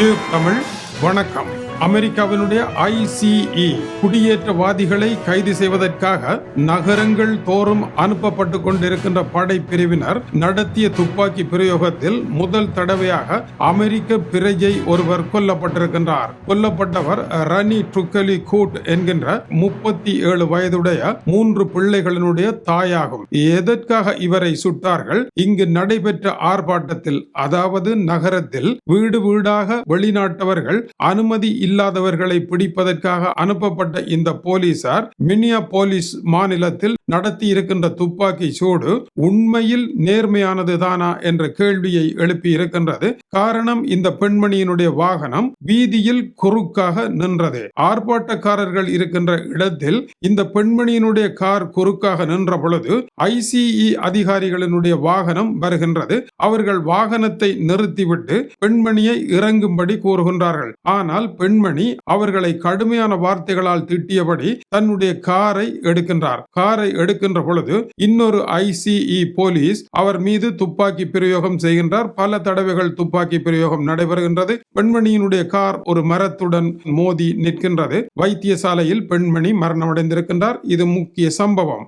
இது தமிழ் வணக்கம். அமெரிக்காவினுடைய ஐசிஇ குடியேற்றவாதிகளை கைது செய்வதற்காக நகரங்கள் தோறும் அனுப்பப்பட்டு கொண்டிருக்கின்ற படை பிரிவினர் நடத்திய துப்பாக்கி பிரயோகத்தில் முதல் தடவையாக அமெரிக்க பிரஜை ஒருவர் கொல்லப்பட்டிருக்கின்றார். கொல்லப்பட்டவர் ரனி ட்ருக்கலி கூட் என்கின்ற முப்பத்தி ஏழு வயதுடைய மூன்று பிள்ளைகளினுடைய தாயாகும். எதற்காக இவரை சுட்டார்கள்? இங்கு நடைபெற்ற ஆர்ப்பாட்டத்தில் அதாவது நகரத்தில் வீடு வீடாக வெளிநாட்டவர்கள் அனுமதி இல்லாதவர்களை பிடிப்பதற்காக அனுப்பப்பட்ட இந்த போலீசார் மினியா போலீஸ் மாநிலத்தில் நடத்தி இருக்கின்ற துப்பாக்கி சூடு உண்மையில் நேர்மையானது தானா என்ற கேள்வியை எழுப்பி இருக்கின்றது. காரணம் இந்த பெண்மணியினுடைய வாகனம் வீதியில் குறுக்காக நின்றது. ஆர்ப்பாட்டக்காரர்கள் இருக்கின்ற இடத்தில் இந்த பெண்மணியினுடைய கார் குறுக்காக நின்ற பொழுது ஐசிஇ அதிகாரிகளினுடைய வாகனம் வருகின்றது. அவர்கள் வாகனத்தை நிறுத்திவிட்டு பெண்மணியை இறங்கும்படி கூறுகின்றார்கள். ஆனால் பெண் பெண்மணி அவர்களை கடுமையான வார்த்தைகளால் திட்டியபடி தன்னுடைய காரை எடுக்கின்றார். காரை எடுக்கின்ற பொழுது இன்னொரு ஐசிஇ போலீஸ் அவர் மீது துப்பாக்கி பிரயோகம் செய்கின்றார். பல தடவைகள் துப்பாக்கி பிரயோகம் நடைபெறுகின்றது. பெண்மணியினுடைய கார் ஒரு மரத்துடன் மோதி நிற்கின்றது. வைத்தியசாலையில் பெண்மணி மரணமடைந்திருக்கின்றார். இது முக்கிய சம்பவம்.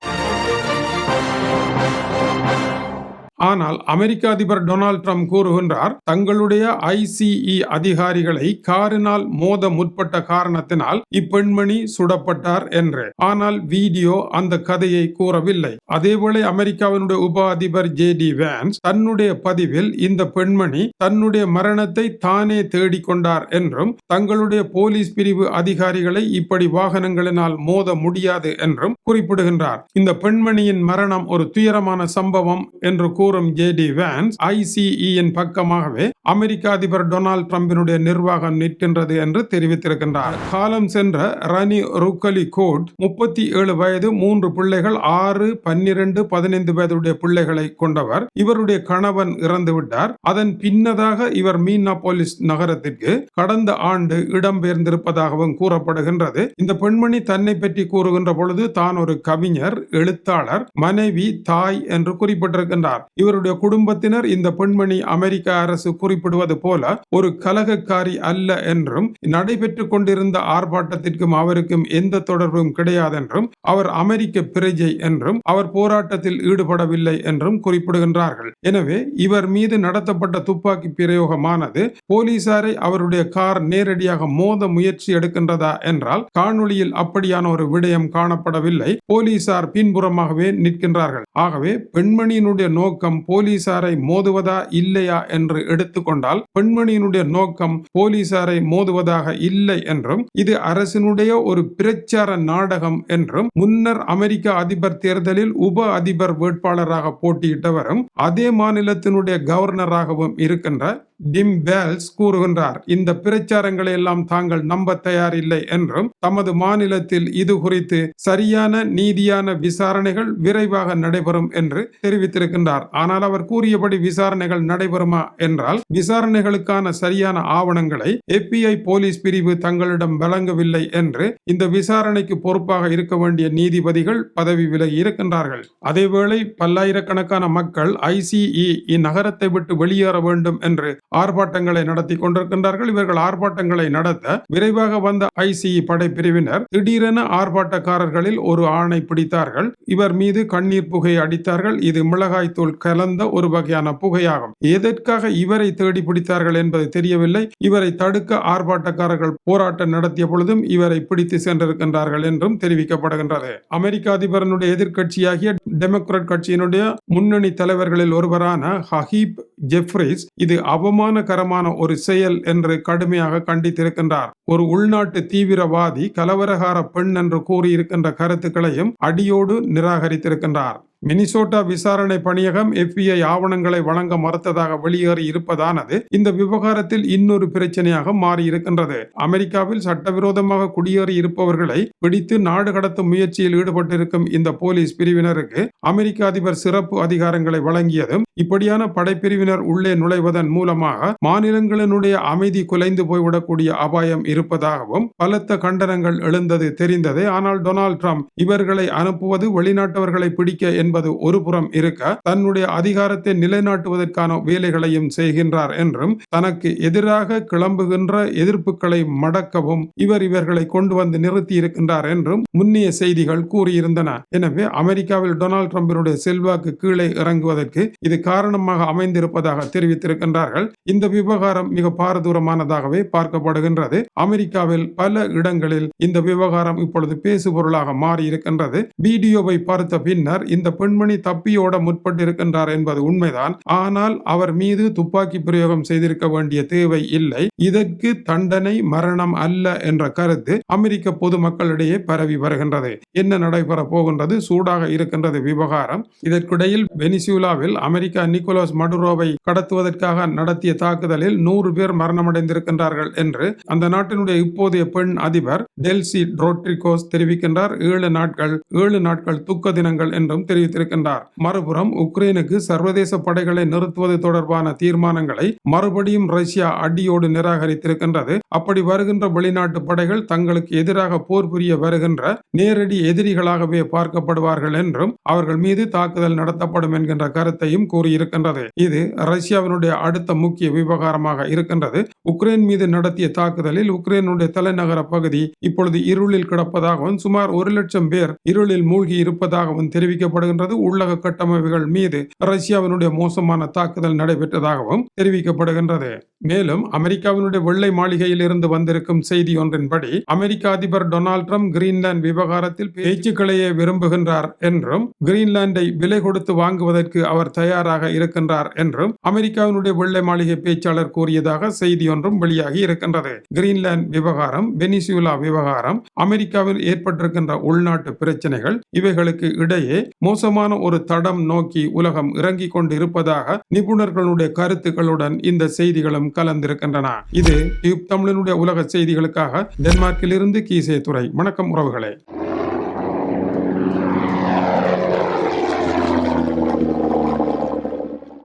ஆனால் அமெரிக்க அதிபர் டொனால்ட் ட்ரம்ப் கூறுகின்றார் தங்களுடைய ஐசிஇ அதிகாரிகளை காரினால் மோத முற்பட்ட காரணத்தினால் இப்பெண்மணி சுடப்பட்டார் என்று. ஆனால் வீடியோ அந்த கதையை கூறவில்லை. அதேவேளை அமெரிக்காவினுடைய உப அதிபர் ஜே டி வேன்ஸ் தன்னுடைய பதிவில் இந்த பெண்மணி தன்னுடைய மரணத்தை தானே தேடிக்கொண்டார் என்றும் தங்களுடைய போலீஸ் பிரிவு அதிகாரிகளை இப்படி வாகனங்களினால் மோத முடியாது என்றும் குறிப்பிடுகின்றார். இந்த பெண்மணியின் மரணம் ஒரு துயரமான சம்பவம் என்று தூரம் ஜே டி வேன்ஸ் ஐசிஇயின் பக்கமாகவே அமெரிக்க அதிபர் டொனால்ட் டிரம்பினுடைய நிர்வாகம் நிற்கின்றது என்று தெரிவித்திருக்கின்றார். காலம் சென்ற ரனி ருக்கலி கோட் முப்பத்தி ஏழு வயது மூன்று பிள்ளைகள் ஆறு பன்னிரண்டு பதினைந்து வயதுடைய பிள்ளைகளை கொண்டவர். இவருடைய கணவன் இறந்துவிட்டார். அதன் பின்னதாக இவர் மீனாபோலிஸ் நகரத்திற்கு கடந்த ஆண்டு இடம்பெயர்ந்திருப்பதாகவும் கூறப்படுகின்றது. இந்த பெண்மணி தன்னை பற்றி கூறுகின்ற பொழுது தான் ஒரு கவிஞர் எழுத்தாளர் மனைவி தாய் என்று குறிப்பிட்டிருக்கின்றார். இவருடைய குடும்பத்தினர் இந்த பெண்மணி அமெரிக்க அரசு குறிப்பிடுவது போல ஒரு கலகக்காரி அல்ல என்றும் நடைபெற்றுக் கொண்டிருந்த ஆர்ப்பாட்டத்திற்கும் அவருக்கும் எந்த தொடர்பும் கிடையாது என்றும் அவர் அமெரிக்க பிரஜை என்றும் அவர் போராட்டத்தில் ஈடுபடவில்லை என்றும் குறிப்பிடுகின்றார்கள். எனவே இவர் மீது நடத்தப்பட்ட துப்பாக்கி பிரயோகமானது போலீசாரை அவருடைய கார் நேரடியாக மோத முயற்சி எடுக்கின்றதா என்றால் காணொளியில் அப்படியான ஒரு விடயம் காணப்படவில்லை. போலீசார் பின்புறமாகவே நிற்கின்றார்கள். ஆகவே பெண்மணியினுடைய நோக்கம் போலீசாரை மோதுவதா இல்லையா என்று எடுத்துக்கொண்டால் பெண்மணியினுடைய நோக்கம் போலீசாரை மோதுவதாக இல்லை என்றும் இது அரசினுடைய ஒரு பிரச்சார நாடகம் என்றும் முன்னர் அமெரிக்க அதிபர் தேர்தலில் உப அதிபர் வேட்பாளராக போட்டியிட்டவரும் அதே மாநிலத்தினுடைய கவர்னராகவும் இருக்கின்ற டிம் பேல்ஸ் கூறுகின்றார் இந்த பிரச்சாரங்களை எல்லாம் தாங்கள் நம்ப தயாரில்லை என்றும் தமது மாநிலத்தில் இது குறித்து சரியான நீதியான விசாரணைகள் விரைவாக நடைபெறும் என்று தெரிவித்திருக்கின்றார். ஆனால் அவர் கூறியபடி விசாரணைகள் நடைபெறுமா என்றால் விசாரணைகளுக்கான சரியான ஆவணங்களை எப்பிஐ போலீஸ் பிரிவு தங்களிடம் வழங்கவில்லை என்று இந்த விசாரணைக்கு பொறுப்பாக இருக்க வேண்டிய நீதிபதிகள் பதவி விலகி இருக்கின்றார்கள். அதேவேளை பல்லாயிரக்கணக்கான மக்கள் ஐசிஇ இந்நகரத்தை விட்டு வெளியேற வேண்டும் என்று ஆர்ப்பாட்டங்களை நடத்தி கொண்டிருக்கின்றார்கள். இவர்கள் ஆர்ப்பாட்டங்களை நடத்த விரைவாக வந்த ஐசிஇ படைப்பிரிவினர் திடீரென ஆர்ப்பாட்டக்காரர்களில் ஒரு ஆணை பிடித்தார்கள். இவர் மீது கண்ணீர் புகை அடித்தார்கள். இது மிளகாய்த்தூள் கலந்த ஒரு வகையான புகையாகும். எதற்காக இவரை தேடி பிடித்தார்கள் என்பது தெரியவில்லை. இவரை தடுக்க ஆர்ப்பாட்டக்காரர்கள் போராட்டம் நடத்திய பொழுதும் இவரை பிடித்து சென்றிருக்கின்றார்கள் என்றும் தெரிவிக்கப்படுகின்றது. அமெரிக்க அதிபரனுடைய எதிர்கட்சியாகிய டெமோக்ராட் கட்சியினுடைய முன்னணி தலைவர்களில் ஒருவரான ஹஹீப் ஜெஃப்ரிஸ் இது அவமானகரமான ஒரு செயல் என்று கடுமையாக கண்டித்திருக்கின்றார். ஒரு உள்நாட்டு தீவிரவாதி கலவரகார பெண் என்று கூறியிருக்கின்ற கருத்துக்களையும் அடியோடு நிராகரித்திருக்கின்றார். மினிசோட்டா விசாரணை பணியகம் எஃபிஐ ஆவணங்களை வழங்க மறுத்ததாக வெளியேறி இருப்பதானது இந்த விவகாரத்தில் இன்னொரு பிரச்சனையாக மாறி இருக்கின்றது அமெரிக்காவில் சட்டவிரோதமாக குடியேறி இருப்பவர்களை பிடித்து நாடு கடத்தும் முயற்சியில் ஈடுபட்டிருக்கும் இந்த போலீஸ் பிரிவினருக்கு அமெரிக்க அதிபர் சிறப்பு அதிகாரங்களை வழங்கியதும் இப்படியான படைப்பிரிவினர் உள்ளே நுழைவதன் மூலமாக மாநிலங்களினுடைய அமைதி குலைந்து போய்விடக்கூடிய அபாயம் இருப்பதாகவும் பலத்த கண்டனங்கள் எழுந்தது தெரிந்தது. ஆனால் டொனால்ட் ட்ரம்ப் இவர்களை அனுப்புவது வெளிநாட்டவர்களை பிடிக்க என்பது என்பது ஒரு புறம் இருக்க தன்னுடைய அதிகாரத்தை நிலைநாட்டுவதற்கான வேலைகளையும் செய்கின்றார் என்றும் தனக்கு எதிராக கிளம்புகின்ற எதிர்ப்புகளை மடக்கவும் இவர் இவர்களை கொண்டு வந்து நிறுத்தி இருக்கின்றார் என்றும் முன்னிய செய்திகள் கூறியிருந்தன. எனவே அமெரிக்காவில் டொனால்டு டிரம்பினுடைய செல்வாக்கு கீழே இறங்குவதற்கு இது காரணமாக அமைந்திருப்பதாக தெரிவித்திருக்கின்றார்கள். இந்த விவகாரம் மிக பாரதூரமானதாகவே பார்க்கப்படுகின்றது. அமெரிக்காவில் பல இடங்களில் இந்த விவகாரம் இப்பொழுது பேசுபொருளாக மாறியிருக்கின்றது. வீடியோவை பார்த்த பின்னர் இந்த பெண்மணி தப்பியோட முற்பட்டிருக்கின்றார் என்பது உண்மைதான். ஆனால் அவர் மீது துப்பாக்கி பிரயோகம் செய்திருக்க வேண்டிய தேவை இல்லை. இதற்கு தண்டனை மரணம் அல்ல என்ற கருத்து அமெரிக்க பொதுமக்களிடையே பரவி வருகின்றது. என்ன நடைபெற போகின்றது? சூடாக இருக்கின்றது விவகாரம். இதற்கிடையில் வெனிசுலாவில் அமெரிக்கா நிக்கோலஸ் மடுரோவை கடத்துவதற்காக நடத்திய தாக்குதலில் நூறு பேர் மரணமடைந்திருக்கின்றார்கள் என்று அந்த நாட்டினுடைய இப்போதைய பெண் அதிபர் டெல்சி ட்ரோட்ரிகோஸ் தெரிவிக்கின்றார். ஏழு நாட்கள் ஏழு நாட்கள் துக்க தினங்கள் என்றும் தெரிவித்திருக்கின்றார் மறுபுறம் உக்ரைனுக்கு சர்வதேச படைகளை நிறுத்துவது தொடர்பான தீர்மானங்களை மறுபடியும் ரஷ்யா அடியோடு நிராகரித்திருக்கின்றது. அப்படி வருகின்ற வெளிநாட்டு படைகள் தங்களுக்கு எதிராக போர் புரிய வருகின்ற நேரடி எதிரிகளாகவே பார்க்கப்படுவார்கள் என்றும் அவர்கள் மீது தாக்குதல் நடத்தப்படும் என்கின்ற கருத்தையும் கூறியிருக்கின்றது. இது ரஷ்யாவினுடைய அடுத்த முக்கிய விவகாரமாக இருக்கின்றது. உக்ரைன் மீது நடத்திய தாக்குதலில் உக்ரைனுடைய தலைநகர பகுதி இப்பொழுது இருளில் கிடப்பதாகவும் சுமார் ஒரு லட்சம் பேர் இருளில் மூழ்கி இருப்பதாகவும் தெரிவிக்கப்படுகின்றது. உள்ளக கட்டமைப்புகள் மீது ரஷ்யாவினுடைய மோசமான தாக்குதல் நடைபெற்றதாகவும் தெரிவிக்கப்படுகின்றது. மேலும் அமெரிக்காவினுடைய வெள்ளை மாளிகையில் இருந்து வந்திருக்கும் செய்தி ஒன்றின்படி அமெரிக்க அதிபர் டொனால்ட் ட்ரம்ப் கிரீன்லாந்து விவகாரத்தில் பேச்சுக்களையே விரும்புகின்றார் என்றும் கிரீன்லாந்தை விலை கொடுத்து வாங்குவதற்கு அவர் தயாராக இருக்கின்றார் என்றும் அமெரிக்காவினுடைய வெள்ளை மாளிகை பேச்சாளர் கூறியதாக செய்தி ஒன்றும் வெளியாகி இருக்கின்றது. கிரீன்லாந்து விவகாரம் வெனிசுலா விவகாரம் அமெரிக்காவில் ஏற்பட்டிருக்கின்ற உள்நாட்டு பிரச்சனைகள் இவைகளுக்கு இடையே மோச மோசமான ஒரு தடம் நோக்கி உலகம் இறங்கிக் கொண்டு இருப்பதாக நிபுணர்களுடைய கருத்துக்களுடன் இந்த செய்திகளும் கலந்திருக்கின்றன. இது டியூப் தமிழனுடைய உலக செய்திகளுக்காக டென்மார்க்கிலிருந்து கீசே துறை வணக்கம் உறவுகளே.